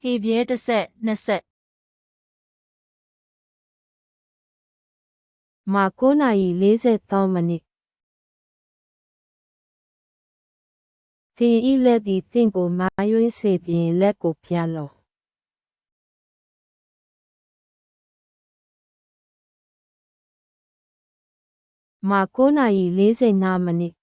ဟေပြဲတစ်ဆက်နှစ်ဆက်မာ9နာရီ43မိနစ်သင်ဤလက်သည်သင်ကိုမာယွင်းစေပြင်လက်ကိုပြလော့မာ9နာရီ45မိနစ်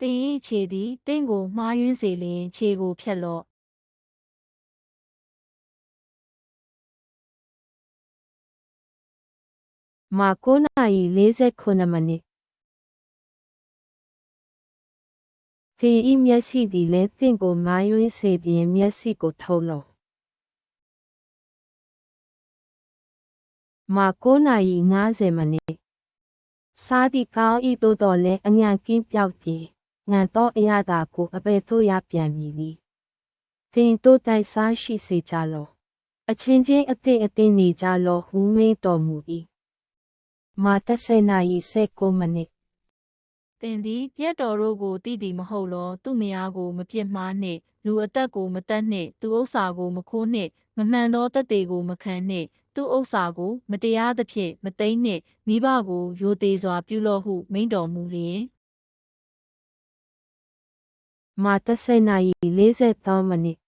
တင်ဤခြေသည်တင့်ကိုမှားယွင်းစေလျင်ခြေကိုဖြတ်လော့မာ9နာရီ49မိနစ်သင်ဤမျက်စိသည်လည်းသင်ကိုမာယွင်းစေပြင်မျက်စိကိုထုတ်လော့မာ9နာရီ50မိနစ်စားသည့်ကောင်းဤသို့တော်လည်းအညာကင်းပြောက်ခြင်း ငန်သောအရာသာကိုအပေသို့ရပြန်မည်သည်သင်တို့တိုက်စားရှိစေကြလော့အချင်းချင်းအသည့်အသင်းနေကြလော့ဟူမိန်တော်မူ၏မာ30နာရီ19မိနစ်တင်သည်ပြက်တော်တို့ကိုတည်တည်မဟုတ်လောသူ့မယားကိုမပြစ်မှားနှင့်လူအသက်ကိုမတတ်နှင့်သူဥစ္စာကိုမခိုးနှင့်မမှန်သောတက်တေကိုမခံနှင့်သူဥစ္စာကိုမတရားသဖြင့်မသိမ်းနှင့်မိဘကိုယိုသေးစွာပြုလော့ဟုမိန့်တော်မူလျင် မာ30နာရီ43မိနစ်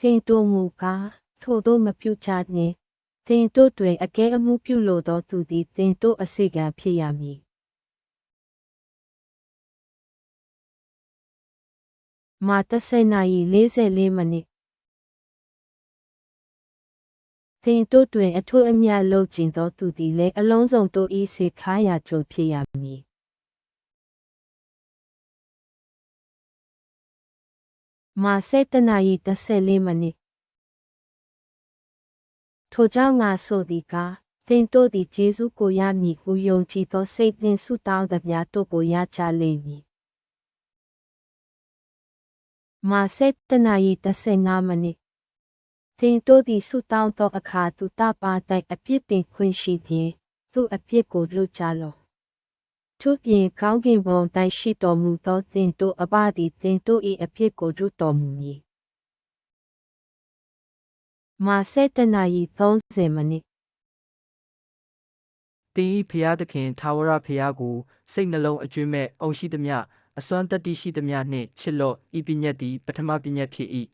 သင်တို့မူကားထို့သောမပြုချနှင့်သင်တို့တွင်အကဲအမှုပြုလိုသောသူသည်သင်တို့အစေခံဖြစ်ရမည်မာ30နာရီ44မိနစ်သင်တို့တွင်အထွတ်အမြတ်လုပ်ကျင်သောသူသည်လည်းအလုံးစုံတို့၏စေခါရာကြိုဖြစ်ရမည် မာ7နာရီ14မိနစ်ထိုကြောင့်ငါဆိုသည်ကားသင်တို့သည်ဂျေဇုကိုရမည်ဟုယုံကြည်သောစိတ်နှင့်ဆုတောင်းသမျှတို့ကိုရကြလိမ့်မည်မာ7နာရီ15မိနစ်သင်တို့သည်ဆုတောင်းသောအခါသူတပါတိုက်အပြစ်တင်ခွင့်ရှိခြင်းသူအပြစ်ကိုလွတ်ကြလော့ သူပြင်ကောင်းကင်ဘုံတိုက်ရှိတော်မူသောသင်တို့အပသည်သင်တို့၏အပြစ်ကိုလွတ်တော်မူမည်မာ7နာရီ30မိနစ်တင်းဤဖရာသခင်ထာဝရဖရာကိုစိတ်နှလုံးအကျွမ်းမဲ့အုံရှိသမျှအစွမ်းတတ္တိရှိသမျှနှင့်ချစ်လော့ဤပညတ်သည်ပထမပညတ်ဖြစ်၏